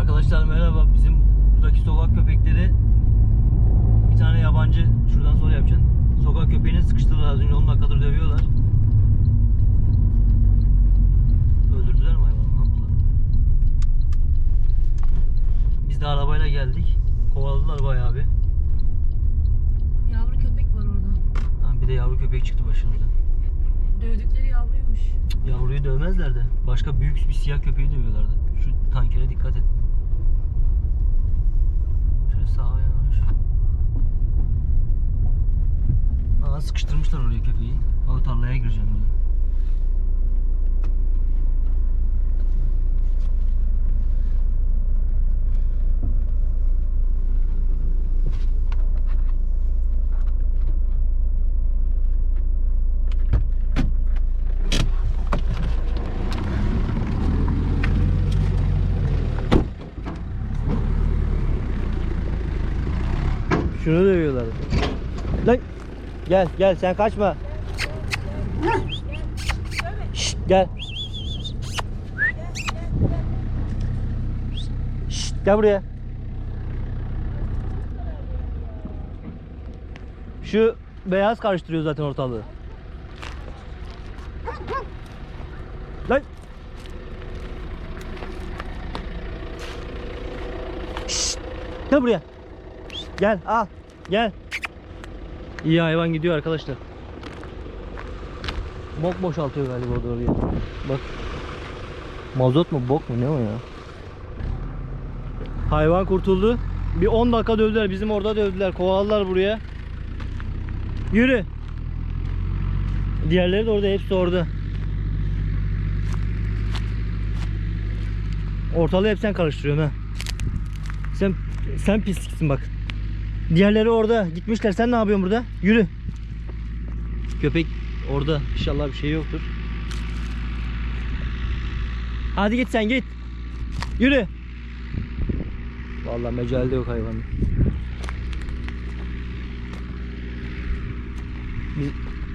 Arkadaşlar merhaba. Bizim buradaki sokak köpekleri bir tane yabancı şuradan sonra yapacaksın. Sokak köpeğini sıkıştırdılar az önce 10 dakikadır dövüyorlar. Öldürdüler mi hayvanı? Ne yaptılar? Biz de arabayla geldik. Kovaladılar bayağı bir. Yavru köpek var orada. Ha, bir de yavru köpek çıktı başımıza. Dövdükleri yavruymuş. Yavruyu dövmezler de. Başka büyük bir siyah köpeği dövüyorlardı. Şu tankere dikkat et. Aa sıkıştırmışlar oraya köpeği. Aa tarlaya gireceğim diyor. Şunu dövüyorlar. Lan gel gel sen kaçma. Şşt, gel. Şşt, gel buraya. Şu beyaz karıştırıyor zaten ortalığı. Lan. Şşt, gel buraya. Gel al. Gel. İyi hayvan gidiyor arkadaşlar. Bok boşaltıyor galiba orada oraya. Bak. Mazot mu bok mu ne o ya? Hayvan kurtuldu. Bir 10 dakika dövdüler. Bizim orada dövdüler. Kovaladılar buraya. Yürü. Diğerleri de orada. Hepsi orada. Ortalığı hep sen karıştırıyorsun ha. Sen sen pisliksin bak. Diğerleri orada gitmişler. Sen ne yapıyorsun burada? Yürü. Köpek orada. İnşallah bir şey yoktur. Hadi git sen git. Yürü. Vallahi mecalde yok hayvanın. Biz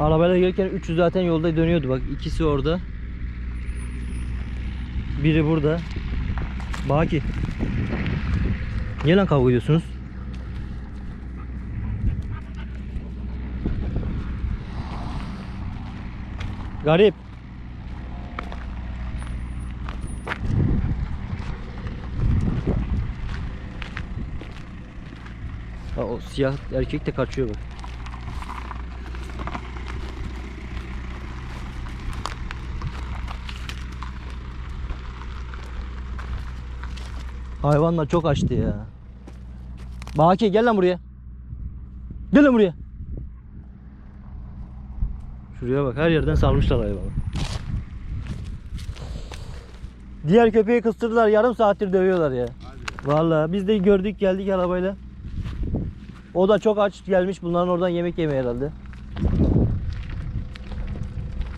arabayla gelirken üçü zaten yolda dönüyordu bak. ikisi orada. Biri burada. Baki. Niye lan kavga ediyorsunuz? Garip. Ha, o siyah erkek de kaçıyor bak. Hayvanlar çok açtı ya. Baki gel lan buraya. Gel lan buraya. Şuraya bak her yerden salmışlar hayvanı. Diğer köpeği kıstırdılar yarım saattir dövüyorlar ya. Vallahi biz de gördük geldik arabayla. O da çok aç gelmiş bunların oradan yemek yemeye herhalde.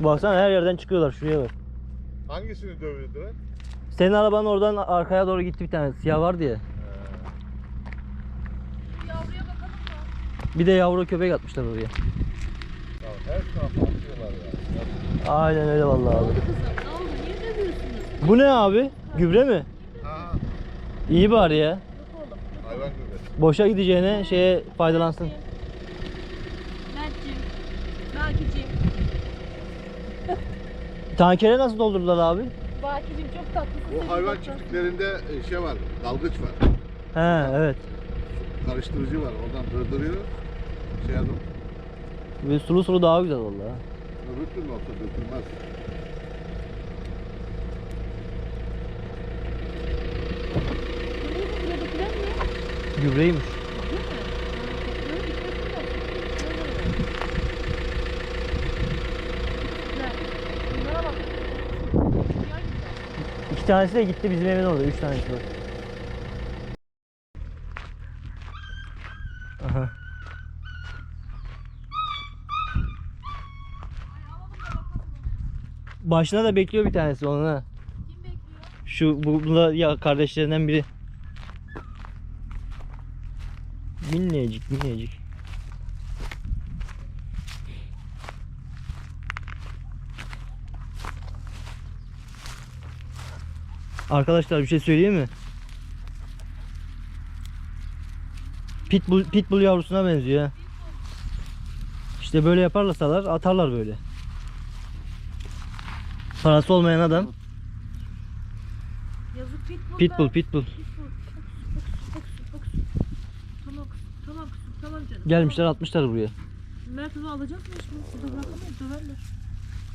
Baksana her yerden çıkıyorlar şuraya bak. Hangisini dövdüler? Senin arabanın oradan arkaya doğru gitti bir tane siyah vardı ya. Yavruya bakalım mı? Bir de yavru köpek atmışlar oraya. Ya her tarafa atıyorlar ya. Aynen öyle vallahi abi. Oldu? Bu ne abi? Gübre mi? Ha, İyi bari ya. Yok oğlum. hayvan gübresi. Boşa gideceğine şeye faydalansın. Mert'cim. Bakicim. Tankere nasıl doldurdular abi? Bakicim çok tatlısın. Bu hayvan çiftliklerinde e, şey var, dalgıç var. He evet. Karıştırıcı var. Oradan dırdırıyor. Şey adım. Ve sulu sulu daha güzel vallahi. Öbür türlü olsa dökülmez. Gübreymiş. İki tanesi de gitti bizim evin orada. Üç tanesi var. Başına da bekliyor bir tanesi onun ha. Kim bekliyor? Şu bu bununla ya kardeşlerinden biri. Minnecik minnecik. Arkadaşlar bir şey söyleyeyim mi? Pitbull, pitbull yavrusuna benziyor. ya. İşte böyle yaparlasalar atarlar böyle. Parası olmayan adam Yazık pitbull. pitbull be. pitbull. Pitbull. Fox, fox, fox. Tamam kızım, tamam kızım, tamam canım. Gelmişler atmışlar buraya. Mert onu alacak mı şimdi? Burada bırakamayız, döverler.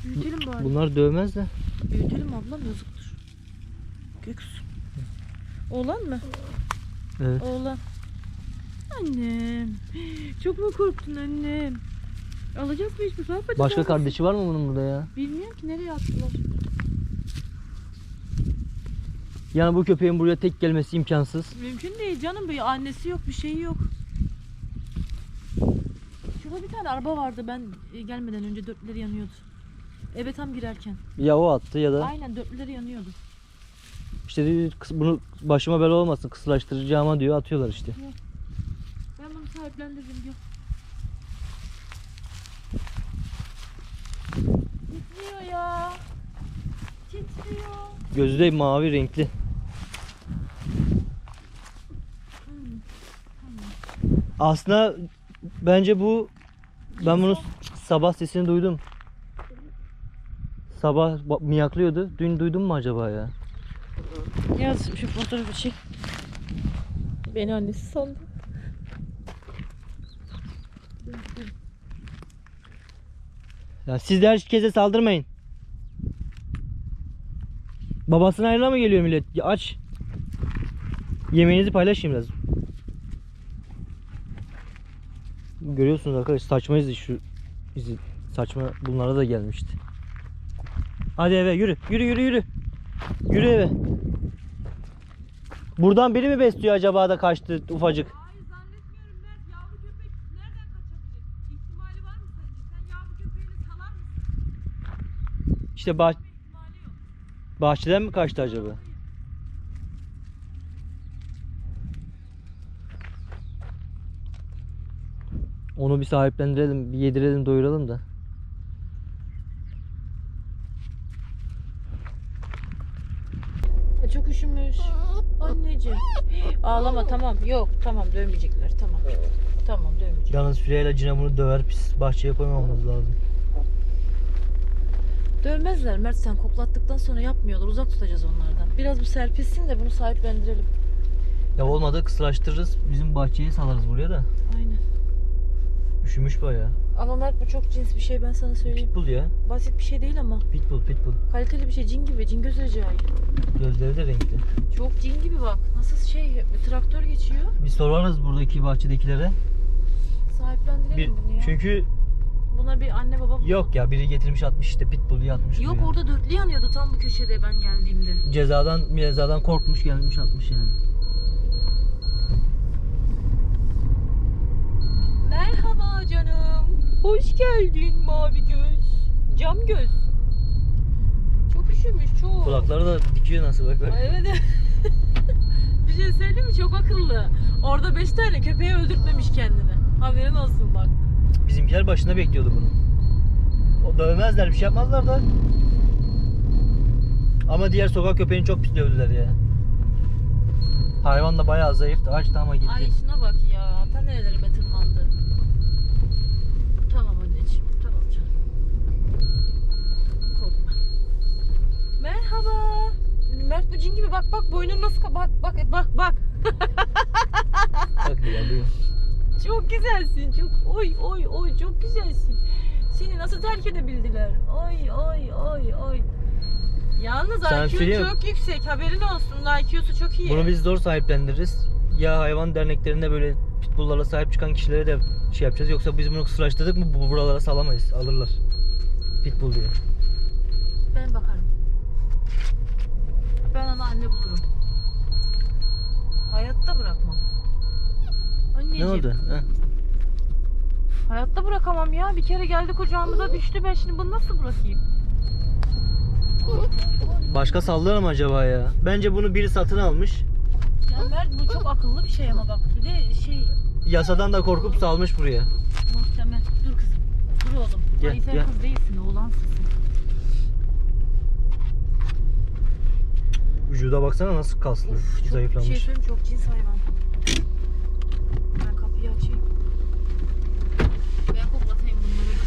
Büyütelim bari. Bunlar dövmez de. Büyütelim ablam yazıktır. Göks. Oğlan mı? Evet. Oğlan. Annem. Çok mu korktun annem? Alacak mı hiçbir şey yapacağız? Başka kardeşi var mı bunun burada ya? Bilmiyorum ki nereye attılar. Yani bu köpeğin buraya tek gelmesi imkansız. Mümkün değil canım. Bir annesi yok, bir şeyi yok. Şurada bir tane araba vardı. Ben e, gelmeden önce dörtleri yanıyordu. Eve tam girerken. Ya o attı ya da Aynen dörtleri yanıyordu. işte bunu başıma bela olmasın kısırlaştıracağıma diyor atıyorlar işte. Ben bunu sahiplendiririm diyor. Titriyor ya. Titriyor. Gözü de mavi renkli. Aslında bence bu ben bunu sabah sesini duydum. Sabah ba- miyaklıyordu. Dün duydun mu acaba ya? Yaz şu fotoğrafı çek. Beni annesi sandı. Ya siz de herkese saldırmayın. Babasına ayrıla mı geliyor millet? Ya aç. Yemeğinizi paylaşın biraz. Görüyorsunuz arkadaşlar saçma şu izi saçma bunlara da gelmişti. Hadi eve yürü. Yürü yürü yürü. Yürü eve. Buradan biri mi besliyor acaba da kaçtı ufacık? Hayır zannetmiyorum Mert. Yavru köpek nereden kaçabilir? İhtimali var mı sence? Sen yavru köpeğini salar mısın? İşte bah bahçeden mi kaçtı acaba? Onu bir sahiplendirelim, bir yedirelim, doyuralım da. Çok üşümüş. Anneciğim. Ağlama tamam. Yok tamam dövmeyecekler. Tamam. Tamam dövmeyecek. Yalnız Süreyya Cina bunu döver pis bahçeye koymamamız lazım. Dövmezler Mert sen koklattıktan sonra yapmıyorlar. Uzak tutacağız onlardan. Biraz bu serpilsin de bunu sahiplendirelim. Ya olmadı kısılaştırırız, bizim bahçeye salarız buraya da. Aynen. Üşümüş bayağı. Ama Mert bu çok cins bir şey ben sana söyleyeyim. Pitbull ya. Basit bir şey değil ama. Pitbull, pitbull. Kaliteli bir şey. Cin gibi. Cin göz Recai. Gözleri de renkli. Çok cin gibi bak. Nasıl şey bir traktör geçiyor. Bir sorarız buradaki bahçedekilere. Sahiplendirelim Bir, bunu ya. çünkü Buna bir anne baba yok ya biri getirmiş atmış işte pitbull yatmış. Yok buraya. orada dörtlü yanıyordu tam bu köşede ben geldiğimde. Cezadan cezadan korkmuş gelmiş atmış yani. Merhaba canım. Hoş geldin mavi göz. Cam göz. Çok üşümüş çok. Kulakları da dikiyor nasıl bak bak. Ay, Evet. bir şey söyleyeyim mi? Çok akıllı. Orada 5 tane köpeği öldürtmemiş kendini. Haberin olsun bak. Bizimkiler başında bekliyordu bunu. O dövmezler bir şey yapmazlar da. Ama diğer sokak köpeğini çok pis dövdüler ya. Hayvan da bayağı zayıftı açtı ama gitti. Ay şuna bak ya. Ta nerelerime tırmandı. Tamam anneciğim. Tamam canım. Korkma. Merhaba. Mert bu cin gibi bak bak boynun nasıl bak bak bak bak. Bak ya. Çok güzelsin. Çok oy oy oy çok güzelsin. Seni nasıl terk edebildiler? Oy oy oy oy. Yalnız Sen IQ çok yüksek. Haberin olsun. IQ'su çok iyi. Bunu biz zor sahiplendiririz. Ya hayvan derneklerinde böyle pitbulllara sahip çıkan kişilere de şey yapacağız. Yoksa biz bunu kısırlaştırdık mı bu buralara salamayız. Alırlar. Pitbull diye. Ben bakarım. Ben ona anne bulurum. Hayatta bırakmam. Ne oldu? Heh. Hayatta bırakamam ya. Bir kere geldi kucağımıza düştü. Ben şimdi bunu nasıl bırakayım? Başka sallar mı acaba ya? Bence bunu biri satın almış. Ya Mert bu çok akıllı bir şey ama bak. Bir de şey Yasadan da korkup salmış buraya. muhtemel. Dur kızım. Dur oğlum. Gel, Ay sen gel. kız değilsin oğlansın. Vücuda baksana nasıl kaslı, Of, çok, bir zayıflamış. şey söyleyeyim çok cins hayvan. Ben kapıyı Kapıyı açayım. Ben koklatayım bunları.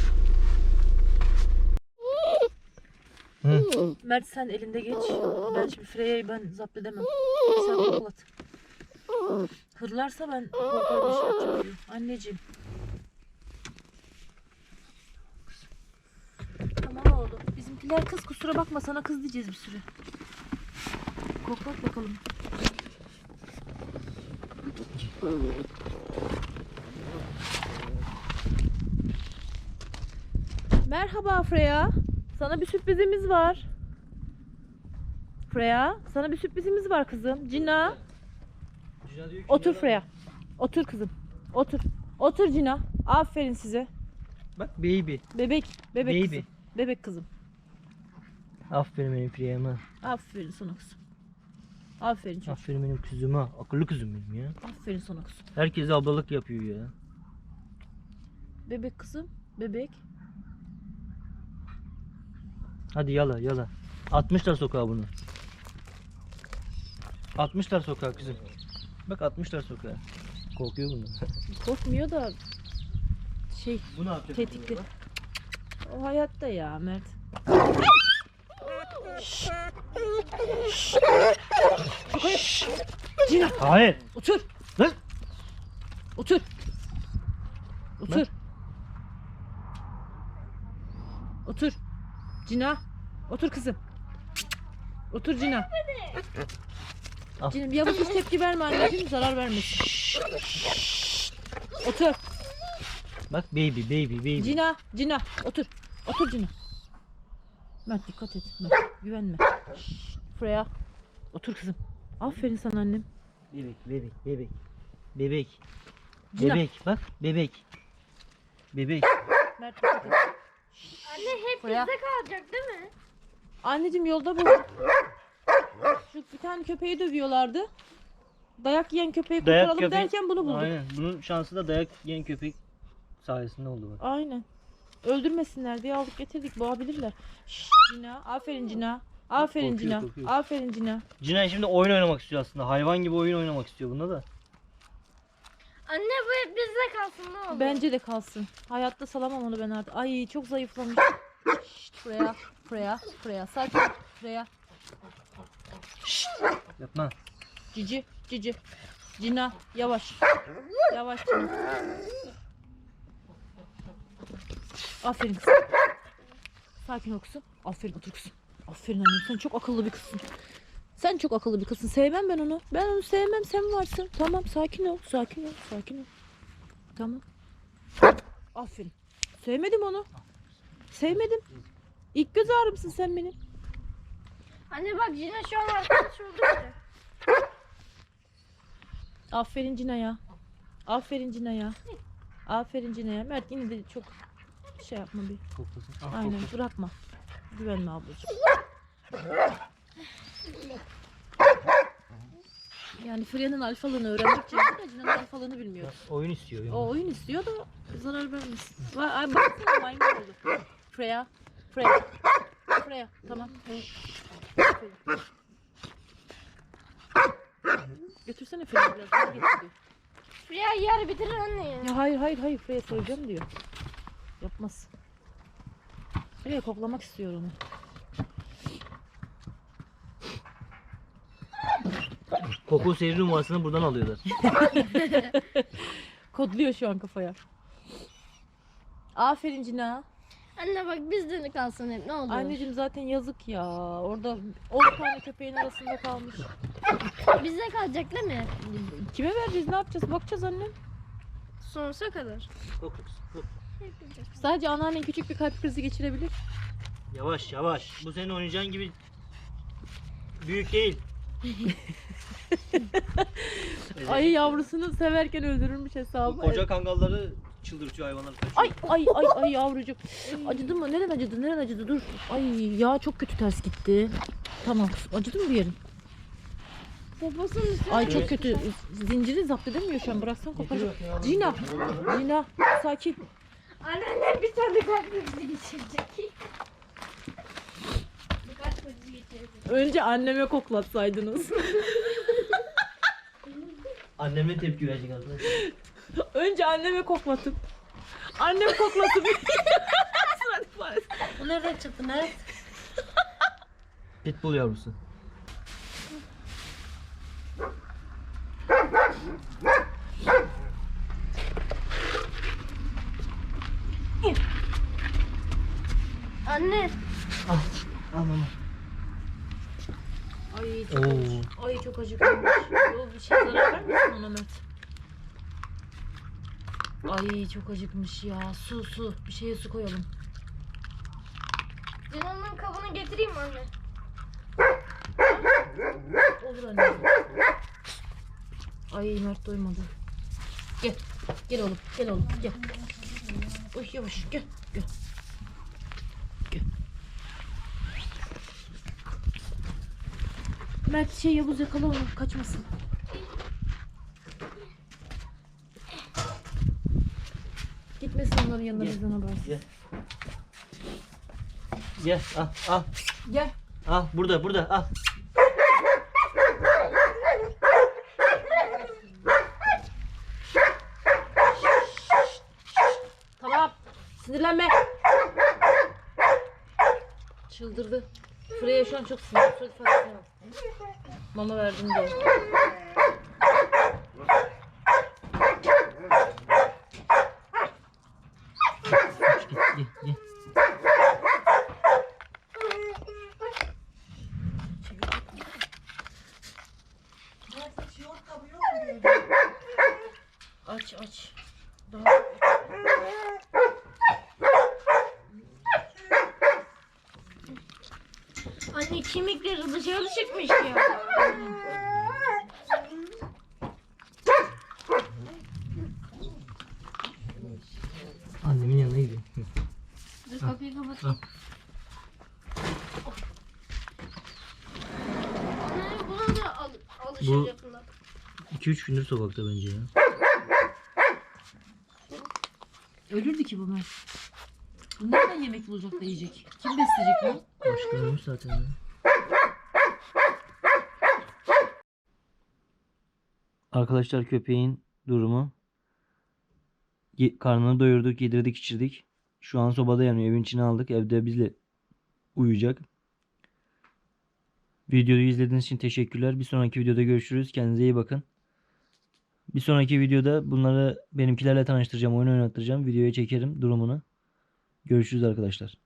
Hı. Mert sen elinde geç. Ben şimdi Freya'yı ben zapt edemem. Sen koklat. Hırlarsa ben korkarım bir şey yapacağım. Anneciğim. Tamam oğlum. Bizimkiler kız kusura bakma sana kız diyeceğiz bir süre. Koklat bakalım. Merhaba Freya. Sana bir sürprizimiz var. Freya, sana bir sürprizimiz var kızım. Cina, otur Freya. Otur kızım. Otur. Otur Cina. Aferin size. Bak baby. Bebek, bebek Baby. kızım. Bebek kızım. Aferin benim Freya'ma. Aferin sana kızım. Aferin çocuğum. Aferin benim kızıma. Akıllı kızım benim ya. Aferin sana kızım. Herkese ablalık yapıyor ya. Bebek kızım. Bebek. Hadi yala yala. Atmışlar sokağa bunu. Atmışlar sokağa kızım. Bak atmışlar sokağa. Korkuyor bundan. Korkmuyor da şey Bu ne yapacak? tetikli. O hayatta ya Mert. Cina Hayır. otur. Lan. Otur. Otur. Otur. Cina. Otur kızım. Otur Cina. Al. Cina yavaş hiç tepki verme anneciğim zarar vermesin. Otur. Bak baby baby baby. Cina. Cina. Otur. Otur Cina. Mert dikkat et. Mert güvenme. Şşş, Freya. Otur kızım. Aferin sana annem. Bebek bebek bebek. Bebek. Cina. Bebek bak bebek. Bebek. Mert dikkat et. Anne hep bizde kalacak değil mi? Anneciğim yolda bu. Şu bir tane köpeği dövüyorlardı. Dayak yiyen köpeği Dayak kurtaralım köpeği- derken bunu bulduk. Aynen. Aynen. Bunun şansı da dayak yiyen köpek sayesinde oldu bak. Öldürmesinler diye aldık getirdik boğabilirler. Şşş Cina. Aferin Cina. Aferin Korkuyor, Cina. korkuyor. Aferin Cina. Cina şimdi oyun oynamak istiyor aslında. Hayvan gibi oyun oynamak istiyor bunda da. Anne bu hep bizde kalsın ne olur. Bence de kalsın. Hayatta salamam onu ben artık. Ay çok zayıflamış. Şşt Freya. Freya. Freya. Sakin. ol. Yapma. Cici. Cici. Cina. Yavaş. Yavaş. Aferin kızım. Sakin ol kızım. Aferin otur kızım. Aferin annem sen çok akıllı bir kızsın. Sen çok akıllı bir kızsın. Sevmem ben onu. Ben onu sevmem. Sen varsın. Tamam sakin ol. Sakin ol. Sakin ol. Tamam. Aferin. Sevmedim onu. Sevmedim. İlk göz ağrımsın sen benim. Anne bak yine şu an arkadaş oldu bile. Aferin Cina'ya. Aferin Cina'ya. Aferin Cina'ya. Mert yine de çok şey yapma bir. Koklasın. Ah, Aynen koklasın. bırakma. Güvenme ablacığım. Yani Freyan'ın alfalığını öğrendikçe Cina'nın alfalığını bilmiyoruz. Oyun istiyor. yani. O oyun istiyor da zarar vermesin. Vay, ay baksana maymun oldu. Freya. Freya. Freya. Tamam. Aferin. Götürsene Freya biraz. daha getiriyor. Freya yer bitirir anne ya. Ya hayır hayır hayır Freya seveceğim diyor. Yapmaz. Freya koklamak istiyor onu. Koku seyir numarasını buradan alıyorlar. Kodluyor şu an kafaya. Aferin Cina. Anne bak bizde de kalsın hep ne olur. Anneciğim zaten yazık ya. Orada 10 tane köpeğin arasında kalmış. Bizde kalacak değil mi? Kime vereceğiz? Ne yapacağız? Bakacağız annem. Sonsuza kadar. Sadece anneannen küçük bir kalp krizi geçirebilir. Yavaş yavaş. Bu senin oynayacağın gibi büyük değil. Ayı yavrusunu severken öldürürmüş Bu hesabı. koca kangalları çıldırtıyor hayvanları. kaçıyor. Ay ay ay ay yavrucuk. Acıdı mı? Neren acıdı? Neren acıdı? Dur. Ay ya çok kötü ters gitti. Tamam. Acıdı mı bir yerin? Poposunun üstüne. Ay çok kötü. Zinciri zapt edemiyor şu an. Bıraksan koparacak. Cina. Cina. Sakin. Anneannem bir tane kalp krizi geçirecek. Bir kalp krizi geçirecek. Önce anneme koklatsaydınız. Anneme tepki verecek arkadaşlar. Önce anneme koklattım. Annem koklattı. Sıradaki faresi. Bu nereden çıktı Mert? Pitbull yavrusu. Anne. Al. Al mama. Ay çok Oo. acı. Ay çok acıkmış. Yo, bir şey zarar vermesin ona Mert. Ay çok acıkmış ya. Su su. Bir şeye su koyalım. Cina'nın kabını getireyim mi anne. Olur anne. Ay Mert doymadı. Gel. Gel oğlum. Gel oğlum. Gel. Oy yavaş. Gel. Gel. Gel. Mert şey Yavuz yakala onu. Kaçmasın. Onların yanına Gel. bizden habersiz. Gel. Gel al al. Gel. Al burada burada al. Tamam. Sinirlenme. Çıldırdı. Freya şu an çok sinirli. Mama verdim diye. Git git git. Aç aç. Daha Anne kemikleri dışarı çıkmış ya. Annemin yanına gidiyor. Dur kapıyı kapat. Al. Anne buna da al alışacak bunlar. 2-3 gündür sokakta bence ya. Ölürdü ki bu Mert. Bu nereden yemek bulacak da yiyecek? Kim besleyecek bunu? Başka ölmüş zaten ya. Arkadaşlar köpeğin durumu. Karnını doyurduk, yedirdik, içirdik. Şu an sobada yanıyor. Evin içine aldık. Evde bizle uyuyacak. Videoyu izlediğiniz için teşekkürler. Bir sonraki videoda görüşürüz. Kendinize iyi bakın. Bir sonraki videoda bunları benimkilerle tanıştıracağım. Oyun oynattıracağım. Videoya çekerim durumunu. Görüşürüz arkadaşlar.